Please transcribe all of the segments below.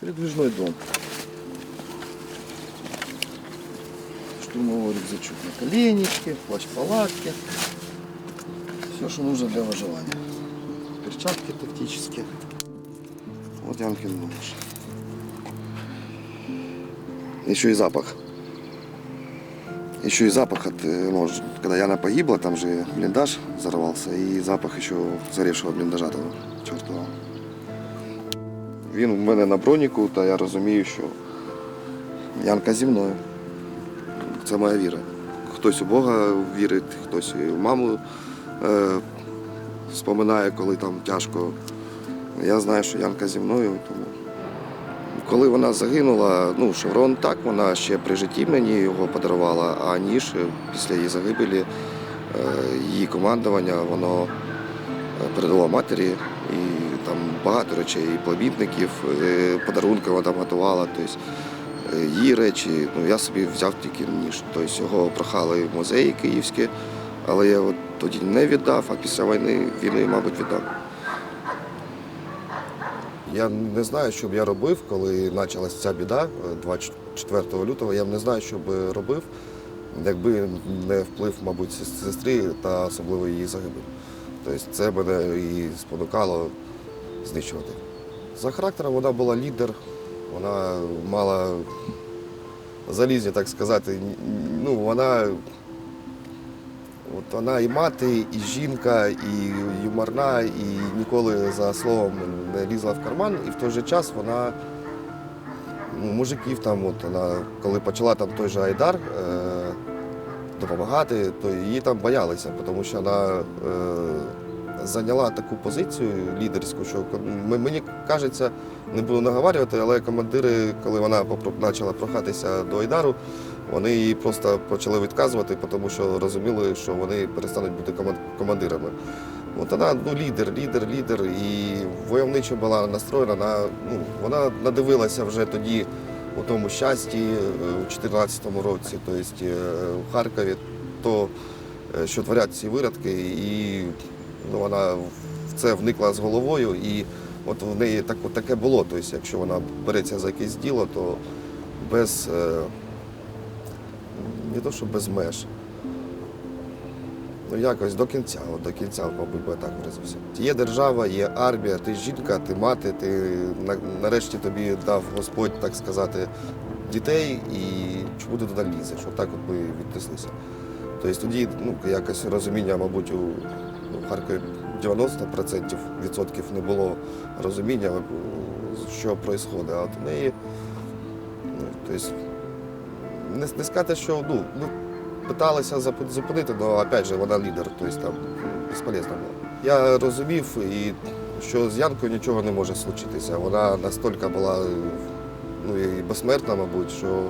Передвижной дом. Штурмовой рюкзачок на коленечке, плащ-палатки. Все, что нужно для выживания. Перчатки тактические. Вот Янкин нож. Еще и запах. Еще и запах от, ну, когда Яна погибла, там же блиндаж взорвался, и запах еще заревшего бліндажа того чортового. Він у мене на броніку, та я розумію, що Янка зі мною. Це моя віра. Хтось у Бога вірить, хтось і в маму е, споминає, коли там тяжко. Я знаю, що Янка зі мною, тому. Коли вона загинула, ну, шеврон так, вона ще при житті мені його подарувала, а ніж е, після її загибелі е, її командування воно е, передало матері. І там багато речей, і племінників, е, подарунки вона там готувала. Тобто, е, її речі, ну, я собі взяв тільки ніж. Тобто його прохали в музеї київські, але я от тоді не віддав, а після війни, війни, мабуть, віддав. Я не знаю, що б я робив, коли почалася ця біда е, 24 лютого. Я не знаю, що б робив, якби не вплив, мабуть, сес- сестри та особливо її загибель. Тобто це мене і спонукало знищувати. За характером вона була лідер, вона мала залізні, так сказати, ну, вона От вона і мати, і жінка, і юморна, і ніколи за словом не лізла в карман. І в той же час вона ну, мужиків там, от вона, коли почала там той же Айдар е, допомагати, то її там боялися, тому що вона е, зайняла таку позицію лідерську, що мені кажеться, не буду наговарювати, але командири, коли вона почала прохатися до Айдару, вони її просто почали відказувати, тому що розуміли, що вони перестануть бути командирами. От вона ну, лідер, лідер, лідер, і войовничо була настроєна. На, ну, вона надивилася вже тоді у тому щасті е, у 2014 році, тобто е, в Харкові, то, е, що творять ці виродки, і ну, вона в це вникла з головою. І от в неї так, таке було. Тобто, якщо вона береться за якесь діло, то без. е, не то, що без меж. Ну, якось до кінця, от до кінця, мабуть, би так виразився. Є держава, є армія, ти жінка, ти мати, ти нарешті тобі дав Господь, так сказати, дітей, і чому ти туди лізеш? Отак от ми віднеслися. Тобто тоді ну, якось розуміння, мабуть, у, Харкові 90% відсотків не було розуміння, е, що відбувається. А от неї, ну, тобто, не, не сказати, що ну, питалися зупинити, але опять же вона лідер, тобто там безполезно було. Я розумів, і, що з Янкою нічого не може случитися. Вона настільки була ну, і безсмертна, мабуть, що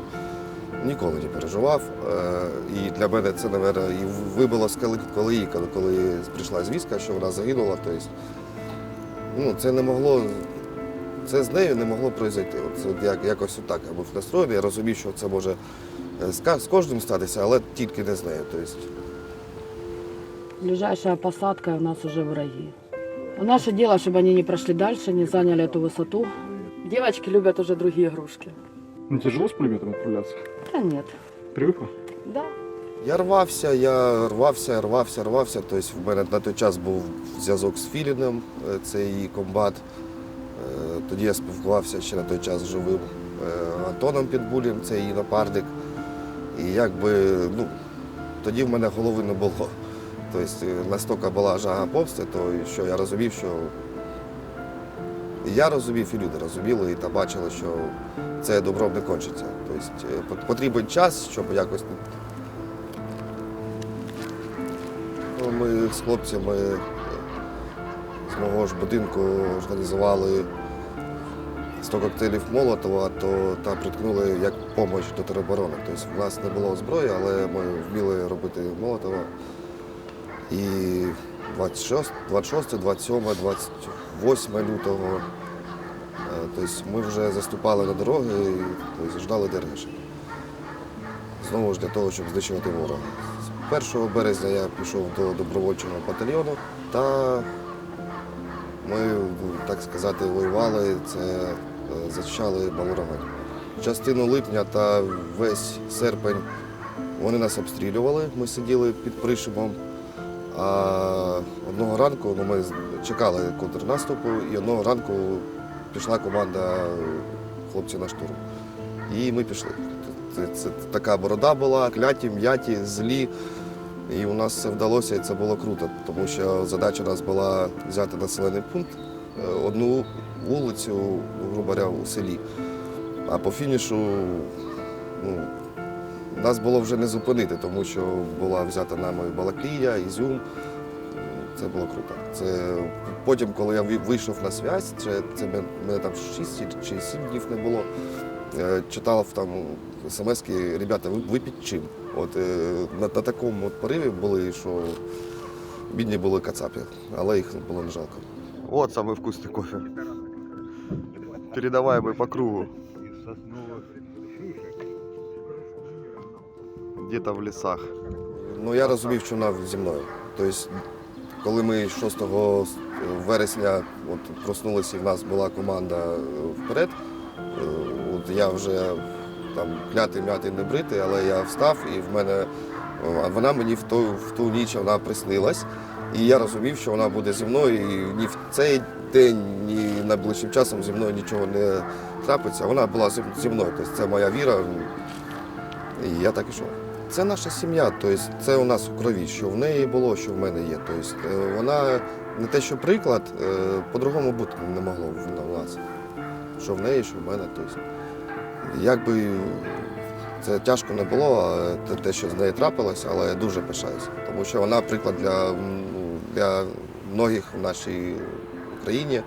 ніколи не переживав. Е, І для мене це, мабуть, і вибило з колії, коли, коли прийшла звістка, що вона загинула. Тобто, ну, це не могло це з нею не могло произойти. Це як, якось отак я був настроєний. Я розумів, що це може з, ка- з кожним статися, але тільки не з нею. Тобто, Ближайшая посадка у нас уже враги. А Наше дело, чтобы они не прошли дальше, не заняли эту высоту. Девочки любят уже другие игрушки. Не тяжело с пулеметом отправляться? Да нет. Привыкла? Да. я рвався, я рвався, рвався, рвався. Тобто, в мене на той час був зв'язок з Філіним, е, це її комбат. Е, Тоді я спілкувався ще на той час з живим е, Антоном Підбулем, це її напарник. І якби, ну, тоді в мене голови не було. Тобто е, настільки була жага помсти, то що я розумів, що я розумів, і люди розуміли, і та бачили, що це добром не кончиться. Тобто е, потрібен час, щоб якось. Ну, Ми з хлопцями з мого ж будинку організували 100 коктейлів Молотова, то там приткнули як допомога до тероборони. Тобто в нас не було зброї, але ми вміли робити Молотова. І 26, 26, 27, 28 лютого. Тобто ми вже заступали на дороги і тобто, ждали ДРГ. Знову ж для того, щоб знищувати ворога. З 1 березня я пішов до добровольчого батальйону та ми, так сказати, воювали це е, зачищали Малорогань. Частину липня та весь серпень вони нас обстрілювали. Ми сиділи під пришибом. А одного ранку ну, ми чекали контрнаступу, і одного ранку пішла команда хлопців на штурм. І ми пішли. Це, це така борода була, кляті, м'яті, злі. І у нас це вдалося, і це було круто, тому що задача у нас була взяти населений пункт, е, одну вулицю, грубо говоря, у селі. А по фінішу ну, нас було вже не зупинити, тому що була взята нами Балаклія, Ізюм. Це було круто. Це потім, коли я вийшов на связь, це, це мене там 6 чи 7 днів не було. е, Читав там смски, ребята, ви, ви під чим? От е, на, на такому от пориві були, що бідні були кацапи, але їх було не жалко. От саме вкусний кофе. Передаваємо по кругу. Где-то в лісах. Ну я розумів, що вона зі мною. Тобто, коли ми 6 вересня от, проснулися і в нас була команда вперед, е, от я вже там клятий, м'ятий, не бритий, але я встав і в мене вона мені в ту, в ту ніч вона приснилась. І я розумів, що вона буде зі мною, і ні в цей день, ні найближчим часом зі мною нічого не трапиться. Вона була зі мною. Тобто це моя віра. І я так ішов. Це наша сім'я, тобто це у нас у крові, що в неї було, що в мене є. Тобто е, вона не те, що приклад, е, по-другому бути не могло в нас. Що в неї, що в мене. Тобто, якби це тяжко не було, те- що з нею трапилося, але я дуже пишаюся. Тому що вона приклад для, для многих в нашій Україні.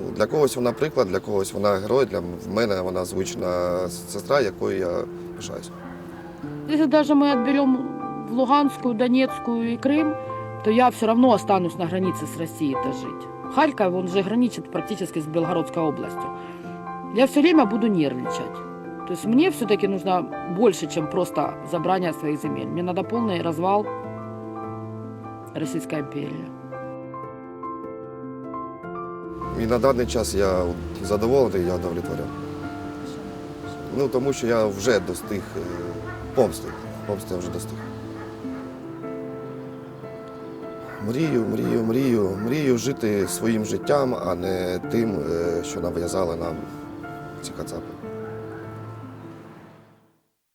Ну, Для когось вона приклад, для когось вона герой, для мене вона звична сестра, якою я пишаюся. Если даже мы отберем в Луганскую, Донецкую и Крым, то я все равно останусь на границе с Россией-то жить. Харьков, он же граничит практически с Белгородской областью. Я все время буду нервничать. То есть мне все-таки нужно больше, чем просто забрание своих земель. Мне надо полный развал Российской империи. І на даний час я задоволений, я удовлетворен. Ну, тому що я вже достиг помсти. Помсти я вже достиг. Мрію, мрію, мрію, мрію жити своїм життям, а не тим, е, що нав'язали нам ці кацапи.